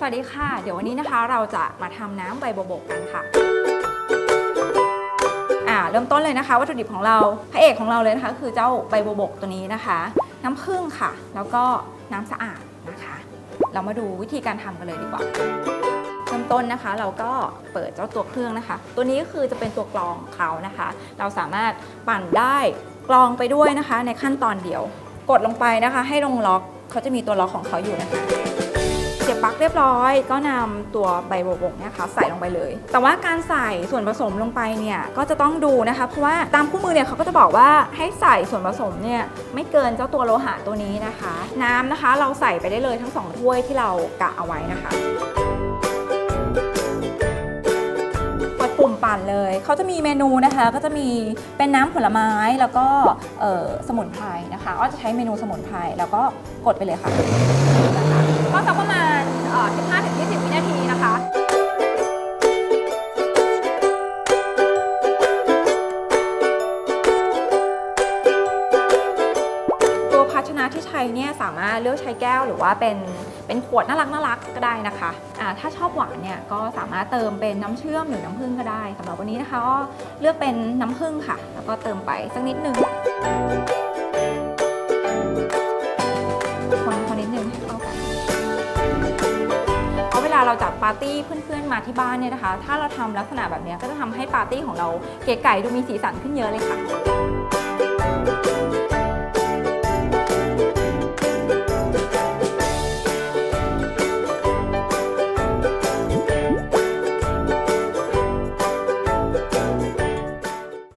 สวัสดีค่ะ เดี๋ยววันนี้นะคะเราจะมาทำน้ำใบบวบกกันค่ะอ่าเริ่มต้นเลยนะคะ วัตถุดิบของเราพระเอกของเราเลยนะคะ คือเจ้าใบบวบกตัวนี้นะคะ น้ำผึ้งค่ะ แล้วก็น้ำสะอาดนะคะ เรามาดูวิธีการทำกันเลยดีกว่าเริ่มต้นนะคะ เราก็เปิดเจ้าตัวเครื่องนะคะ ตัวนี้ก็คือจะเป็นตัวกรองเขานะคะ เราสามารถปั่นได้กรองไปด้วยนะคะ ในขั้นตอนเดียว กดลงไปนะคะ ให้ลงล็อกเขาจะมีตัวล็อกของเขาอยู่นะคะ บปลั๊กเรียบร้อย ก็นำตัวใบโบกเนี่ยค่ะใส่ลงไปเลย แต่ว่าการใส่ส่วนผสมลงไปเนี่ยก็จะต้องดูนะคะเพราะว่าตามคู่มือเนี่ยเขาก็จะบอกว่าให้ใส่ส่วนผสมเนี่ยไม่เกินเจ้าตัวโลหะตัวนี้นะคะ น้ำนะคะเราใส่ไปได้เลยทั้งสองถ้วยที่เรากะเอาไว้นะคะกดปุ่มปั่นเลย เขาจะมีเมนูนะคะ ก็จะมีเป็นน้ำผลไม้แล้วก็สมุนไพรนะคะ ก็จะใช้เมนูสมุนไพรแล้วก็กดไปเลยค่ะนะคะก็สักประมาณ ที่ใช้เนี่ยสามารถเลือกใช้แก้วหรือว่าเป็นเป็นขวดน่ารักน่ารักก็ได้นะคะอ่าถ้าชอบหวานเนี่ยก็สามารถเติมเป็นน้ำเชื่อมหรือน้ำผึ้งก็ได้สำหรับวันนี้นะคะก็เลือกเป็นน้ำผึ้งค่ะ แล้วก็เติมไปสักนิดนึงคนคนนิดนึงให้เข้ากันเพราะเวลาเราจัดปาร์ตี้เพื่อนๆมาที่บ้านเนี่ยนะคะ ถ้าเราทำลักษณะแบบนี้ก็จะทำให้ปาร์ตี้ของเราเก๋ไก่ดูมีสีสันขึ้นเยอะเลยค่ะ